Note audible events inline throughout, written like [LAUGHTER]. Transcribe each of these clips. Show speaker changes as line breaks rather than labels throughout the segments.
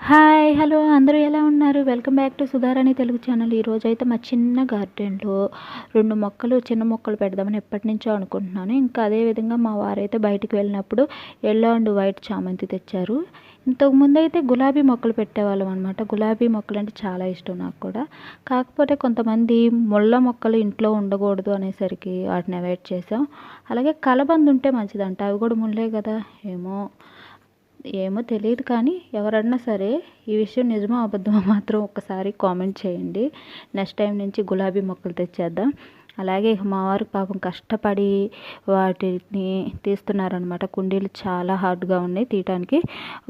Hi hello అందరూ ఎలా ఉన్నారు? Welcome back to Sudharani Telugu channel ఈరోజు అయితే మా చిన్న గార్డెన్లో రెండు మొక్కలు చిన్న మొక్కలు పెడదామని ఎప్పటి నుంచో అనుకుంటున్నాను. ఇంకా అదేవిధంగా మా వారైతే బయటికి వెళ్ళినప్పుడు ఎల్లో అండ్ వైట్ చామంతి తెచ్చారు. ఇంతకుముందు అయితే గులాబీ మొక్కలు పెట్టేవాళ్ళం అనమాట గులాబీ మొక్కలు అంటే చాలా ఇష్టం నాకు కూడా. కాకపోతే కొంతమంది ముళ్ళ మొక్కలు ఇంట్లో ఉండకూడదు అనేసరికి వాటిని అవాయిడ్ చేసాం అలాగే కలబంద ఉంటే మంచిదంట. అవి కూడా ముళ్ళే కదా? ఏమో. ఏమో తెలియదు కానీ ఎవరన్నా సరే ఈ విషయం నిజమో అబద్ధమో [LAUGHS] మాత్రం ఒక్కసారి కామెంట్ చేయండి. నెక్స్ట్ టైం నుంచి గులాబీ మొక్కలు తెచ్చేద్దాం. అలాగే మా వారు పాపం కష్టపడి వాటిని తీస్తున్నారనమాట కుండీలు చాలా హార్డ్గా ఉన్నాయి తీయటానికి.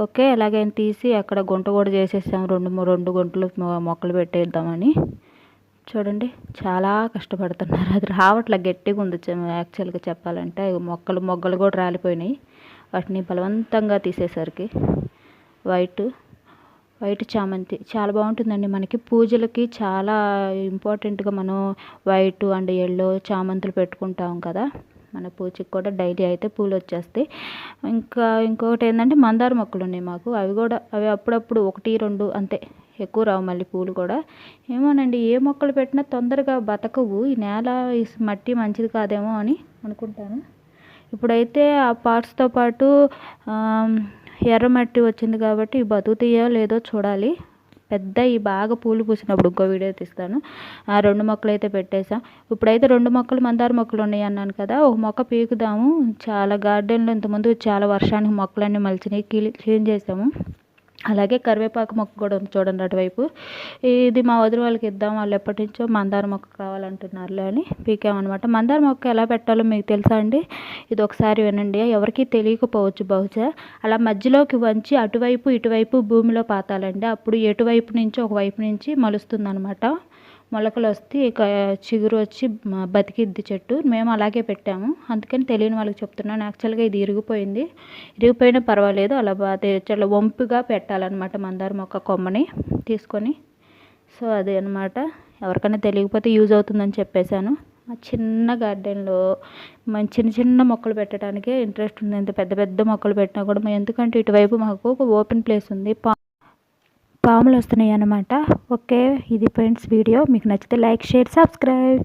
ఓకే అలాగే తీసి అక్కడ గుంట కూడా చేసేసాం. రెండు రెండు గుంటలు మొ- మొక్కలు పెట్టేద్దామని. చూడండి చాలా కష్టపడుతున్నారు. అది రావట్లే గట్టిగా ఉంది యాక్చువల్గా చెప్పాలంటే. మొక్కలు మొగ్గలు కూడా రాలిపోయినాయి. వాటిని బలవంతంగా తీసేసరికి వైట్ వైట్ చామంతి చాలా బాగుంటుందండి మనకి. పూజలకి చాలా ఇంపార్టెంట్గా మనం వైట్ అండ్ ఎల్లో చామంతులు పెట్టుకుంటాం కదా. మన పూజకి కూడా డైలీ అయితే పూలు వచ్చేస్తాయి ఇంకా ఇంకొకటి ఏంటంటే మందార మొక్కలు ఉన్నాయి మాకు. అవి కూడా అవి అప్పుడప్పుడు ఒకటి రెండు అంతే. ఎక్కువ రావు మళ్ళీ పూలు కూడా. ఏమోనండి ఏ మొక్కలు పెట్టినా తొందరగా బతకవు. ఈ నేల ఈ మట్టి మంచిది కాదేమో అని అనుకుంటాను. ఇప్పుడైతే ఆ పార్ట్స్తో పాటు ఎర్రమట్టి వచ్చింది కాబట్టి బతుకుతాయో లేదో చూడాలి. పెద్ద ఈ బాగా పూలు పూసినప్పుడు ఇంకో వీడియో తీస్తాను. ఆ రెండు మొక్కలు అయితే పెట్టేసాం ఇప్పుడైతే రెండు మొక్కలు మందార మొక్కలు ఉన్నాయి అన్నాను కదా ఒక మొక్క పీకుదాము. చాలా గార్డెన్లో ఇంతకుముందు చాలా వర్షానికి మొక్కలన్నీ మలిచినాయి. క్లీన్ చేసాము అలాగే కరివేపాకు మొక్క కూడా ఉంది చూడండి అటువైపు. ఇది మా వదిన వాళ్ళకి ఇద్దాం వాళ్ళు ఎప్పటి నుంచో మందార మొక్క కావాలంటున్నారులే అని పీకామన్నమాట మందార మొక్క ఎలా పెట్టాలో మీకు తెలుసా అండి? ఇది ఒకసారి వినండి. ఎవరికీ తెలియకపోవచ్చు బహుశా. అలా మధ్యలోకి వంచి అటువైపు ఇటువైపు భూమిలో పాతాలండి. అప్పుడు ఎటువైపు నుంచి ఒకవైపు నుంచి మలుస్తుందన్నమాట. మొలకలు వస్తే ఇక చిగురు వచ్చి బతికిద్ది చెట్టు. మేము అలాగే పెట్టాము. అందుకని తెలియని వాళ్ళకి చెప్తున్నాను. యాక్చువల్గా ఇది ఇరిగిపోయింది. ఇరిగిపోయినా పర్వాలేదు. అలా బాగా చాలా వంపుగా పెట్టాలన్నమాట మందార మొక్క కొమ్మని తీసుకొని. సో అదే అనమాట ఎవరికైనా తెలియకపోతే యూజ్ అవుతుందని చెప్పేశాను. ఆ చిన్న గార్డెన్లో చిన్న చిన్న మొక్కలు పెట్టడానికే ఇంట్రెస్ట్ ఉంది. ఎంత పెద్ద పెద్ద మొక్కలు పెట్టినా కూడా ఎందుకంటే ఇటువైపు మాకు ఒక ఓపెన్ ప్లేస్ ఉంది. పాములు వస్తున్నాయి అన్నమాట ఓకే ఇది ఫ్రెండ్స్ వీడియో. మీకు నచ్చితే లైక్ షేర్ సబ్స్క్రైబ్.